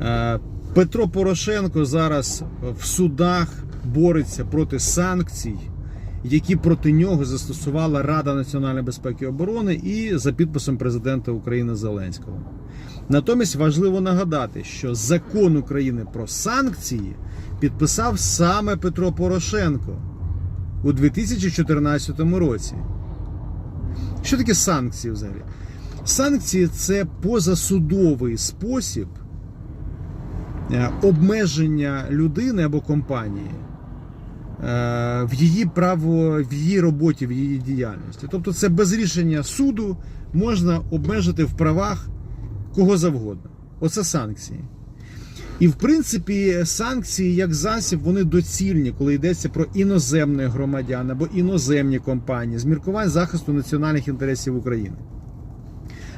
Е, Петро Порошенко зараз в судах бореться проти санкцій, які проти нього застосувала Рада національної безпеки і оборони і за підписом президента України Зеленського. Натомість важливо нагадати, що закон України про санкції підписав саме Петро Порошенко у 2014 році. Що таке санкції взагалі? Санкції це позасудовий спосіб обмеження людини або компанії е, в її право, в її роботі, в її діяльності. Тобто, це без рішення суду можна обмежити в правах кого завгодно. Оце санкції. І в принципі, санкції як засіб вони доцільні, коли йдеться про іноземних громадян або іноземні компанії з міркувань захисту національних інтересів України.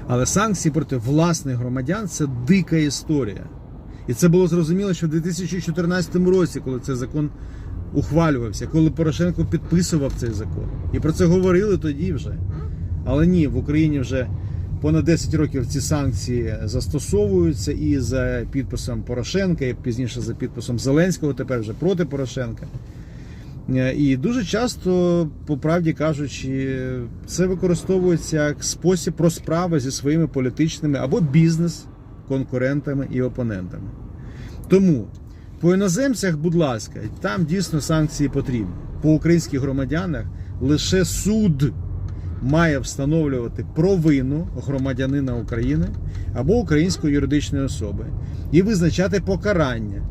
Але санкції проти власних громадян це дика історія. І це було зрозуміло, що в 2014 році, коли цей закон ухвалювався, коли Порошенко підписував цей закон. І про це говорили тоді вже. Але ні, в Україні вже понад 10 років ці санкції застосовуються і за підписом Порошенка, і пізніше за підписом Зеленського, тепер вже проти Порошенка. Е, І дуже часто, по правді кажучи, це використовується як спосіб розправи зі своїми політичними або бізнес-конкурентами і опонентами. Тому по іноземцях, будь ласка, там дійсно санкції потрібні. По українських громадянах лише суд має встановлювати провину громадянина України або української юридичної особи і визначати покарання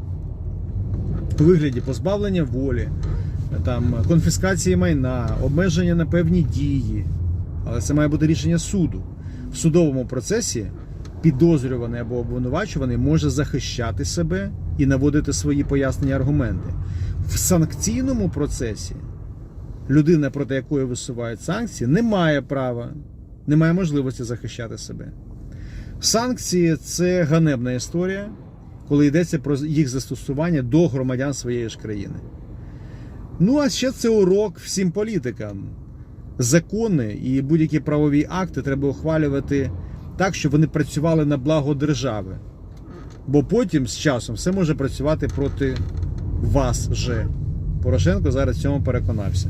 у вигляді позбавлення волі, там, конфіскації майна, обмеження на певні дії. Але це має бути рішення суду. В судовому процесі підозрюваний або обвинувачуваний може захищати себе і наводити свої пояснення аргументи. В санкційному процесі людина, проти якої висувають санкції, не має права, не має можливості захищати себе. Санкції це ганебна історія, коли йдеться про їх застосування до громадян своєї ж країни. Ну, а ще це урок всім політикам. Закони і будь-які правові акти треба ухвалювати так, щоб вони працювали на благо держави. Бо потім з часом все може працювати проти вас же. Порошенко зараз цьому переконався.